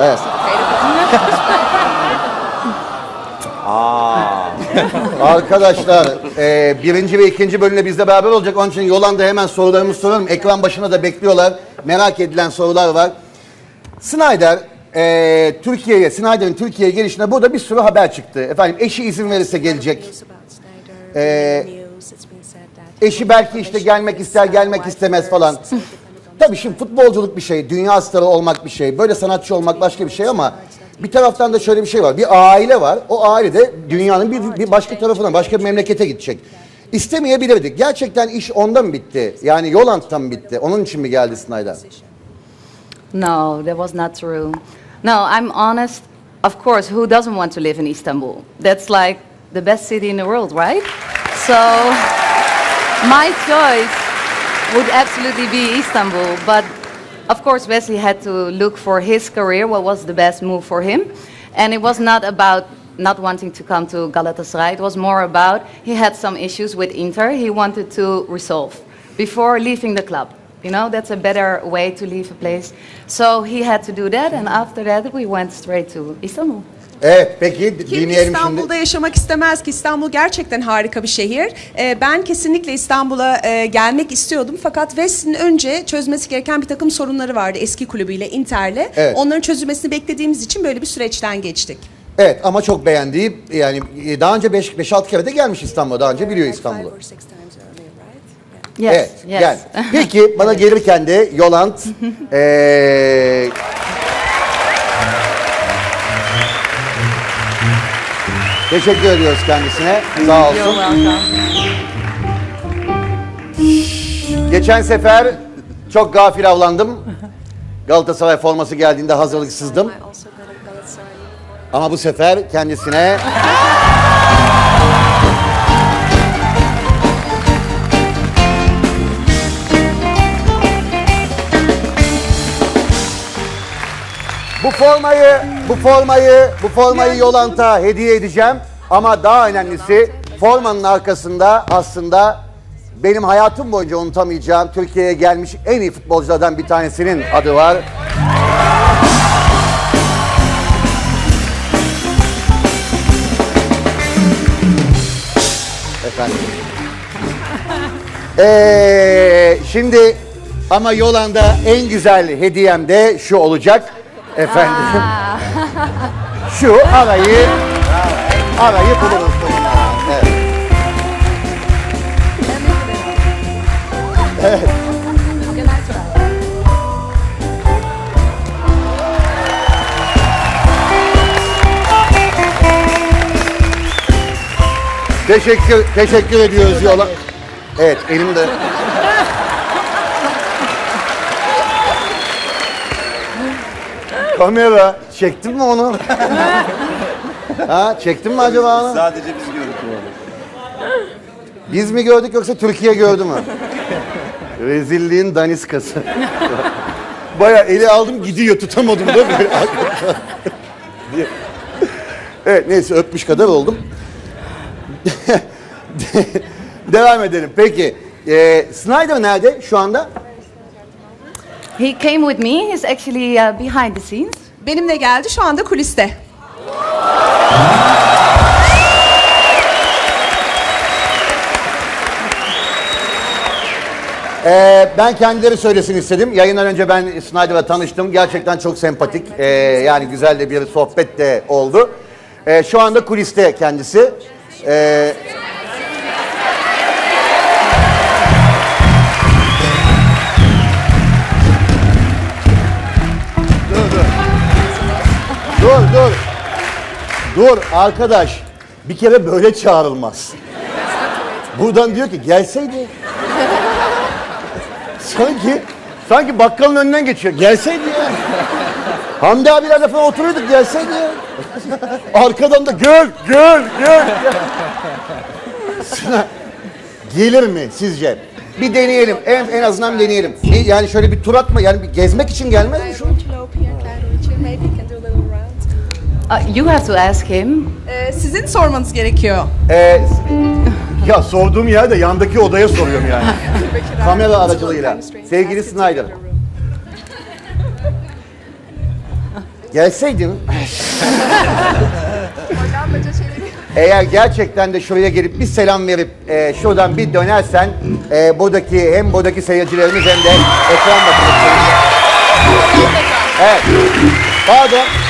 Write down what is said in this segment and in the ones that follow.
Evet. Arkadaşlar e, birinci ve ikinci bölümde bizle beraber olacak. Onun için Yolanda hemen sorularımızı soralım. Ekran başına da bekliyorlar. Merak edilen sorular var. Snyder e, Türkiye'ye, Snyder'in Türkiye'ye gelişine burada bir sürü haber çıktı. Efendim eşi izin verirse gelecek. Ee, Eşi belki işte gelmek ister, gelmek istemez falan. Tabii şimdi futbolculuk bir şey, dünya starı olmak bir şey, böyle sanatçı olmak başka bir şey ama bir taraftan da şöyle bir şey var. Bir aile var. O aile de dünyanın bir, bir başka tarafına, başka bir memlekete gidecek. İstemeyebilirdik. Gerçekten iş onda mı bitti? Yani Yolant'ta mı bitti? Onun için mi geldi Snyder? No, that was not true. No, I'm honest. Of course, who doesn't want to live in Istanbul? That's like the best city in the world, right? So, my choice would absolutely be Istanbul. But of course, Wesley had to look for his career, what was the best move for him. And it was not about not wanting to come to Galatasaray. It was more about he had some issues with Inter he wanted to resolve before leaving the club. You know, that's a better way to leave a place. So he had to do that, and after that, we went straight to Istanbul. Evet peki Kim dinleyelim İstanbul'da şimdi. yaşamak istemez ki? İstanbul gerçekten harika bir şehir. Ee, ben kesinlikle İstanbul'a e, gelmek istiyordum. Fakat West'in önce çözmesi gereken bir takım sorunları vardı eski kulübüyle, Inter'le. Evet. Onların çözülmesini beklediğimiz için böyle bir süreçten geçtik. Evet ama çok beğendiği yani e, daha önce 5-6 kere de gelmiş İstanbul'a. Daha önce biliyor İstanbul'u. Yes, Evet, yes. gel. Peki bana gelirken de Yolant eee Teşekkür ediyoruz kendisine. Sağ olsun. Geçen sefer çok gafil avlandım. Galatasaray forması geldiğinde hazırlıksızdım. Ama bu sefer kendisine formayı, bu formayı, bu formayı Yolant'a hediye edeceğim. Ama daha önemlisi formanın arkasında aslında benim hayatım boyunca unutamayacağım Türkiye'ye gelmiş en iyi futbolculardan bir tanesinin adı var. Efendim. Ee, şimdi ama Yolanda en güzel hediyem de şu olacak. Efendim. şu arayı arayı buluruz. bununla. Evet. Teşekkür teşekkür ediyoruz yola. Evet elimde. Kamera çektin mi onu? ha çektin mi acaba onu? Sadece biz gördük onu. Biz mi gördük yoksa Türkiye gördü mü? Rezilliğin daniskası. Baya eli aldım gidiyor tutamadım da böyle. Evet neyse öpmüş kadar oldum. Devam edelim. Peki. Ee, Snyder nerede şu anda? He came with me. He's actually uh, behind the scenes. Benimle geldi şu anda kuliste. Ee, ben kendileri söylesin istedim. Yayından önce ben Snyder'la tanıştım. Gerçekten çok sempatik. Ee, yani güzel de bir sohbet de oldu. Ee, şu anda kuliste kendisi. Ee, Dur arkadaş. Bir kere böyle çağrılmaz. Buradan diyor ki gelseydi. Sanki sanki bakkalın önünden geçiyor. Gelseydi ya. Hamdi abilerle falan oturuyorduk gelseydi ya. Arkadan da göl, göl. Sana gelir mi sizce? Bir deneyelim. En, en azından deneyelim. Bir- yani şöyle bir tur atma. Yani bir gezmek için gelmez mi şu? Uh, you have to ask him. Ee, sizin sormanız gerekiyor. Ee, ya sorduğum yerde yandaki odaya soruyorum yani. Kamera aracılığıyla. Sevgili Snyder. Gelseydin. Eğer gerçekten de şuraya gelip bir selam verip e, şuradan bir dönersen e, buradaki hem buradaki seyircilerimiz hem de ekran başındaki Evet. Pardon.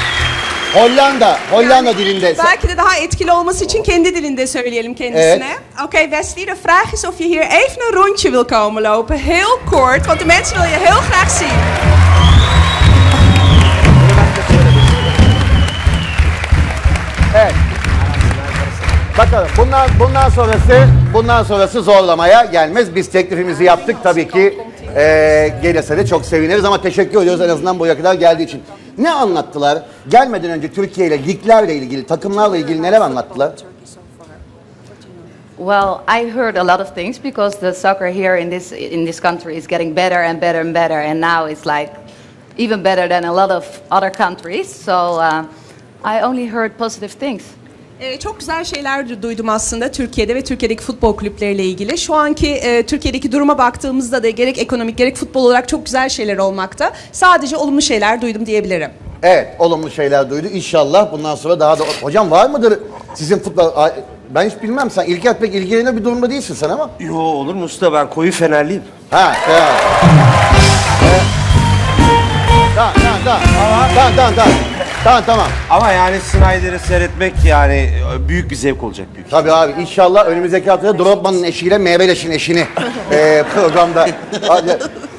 Hollanda, Hollanda dilinde. Belki de daha etkili olması için kendi dilinde söyleyelim kendisine. Oké, Wesley, de vraag is of je hier even een rondje wil komen lopen. Heel kort, want de mensen wil je heel graag zien. Evet. Bakalım bundan bundan sonrası bundan sonrası zorlamaya gelmez. Biz teklifimizi yaptık tabii ki e, gelirse de çok seviniriz ama teşekkür ediyoruz en azından buraya kadar geldiği için. Ne anlattılar? Gelmeden önce Türkiye ile liglerle ilgili, takımlarla ilgili neler anlattılar? Well, I heard a lot of things because the soccer here in this in this country is getting better and better and better, and now it's like even better than a lot of other countries. So uh, I only heard positive things. Ee, çok güzel şeyler du- duydum aslında Türkiye'de ve Türkiye'deki futbol kulüpleriyle ilgili. Şu anki e, Türkiye'deki duruma baktığımızda da gerek ekonomik gerek futbol olarak çok güzel şeyler olmakta. Sadece olumlu şeyler duydum diyebilirim. Evet, olumlu şeyler duydu. İnşallah bundan sonra daha da... Hocam var mıdır sizin futbol... Ben hiç bilmem sen İlker pek ilgilenen bir durumda değilsin sen ama. Yo olur mu usta ben koyu fenerliyim. Ha. Evet. Tamam, tamam, tamam. Tamam, tamam, tamam. Tamam, tamam. Ama yani Snyder'ı seyretmek yani e, büyük bir zevk olacak büyük. Tabii abi inşallah önümüzdeki haftada Drogba'nın eşiyle Meyveleş'in eşini eee programda.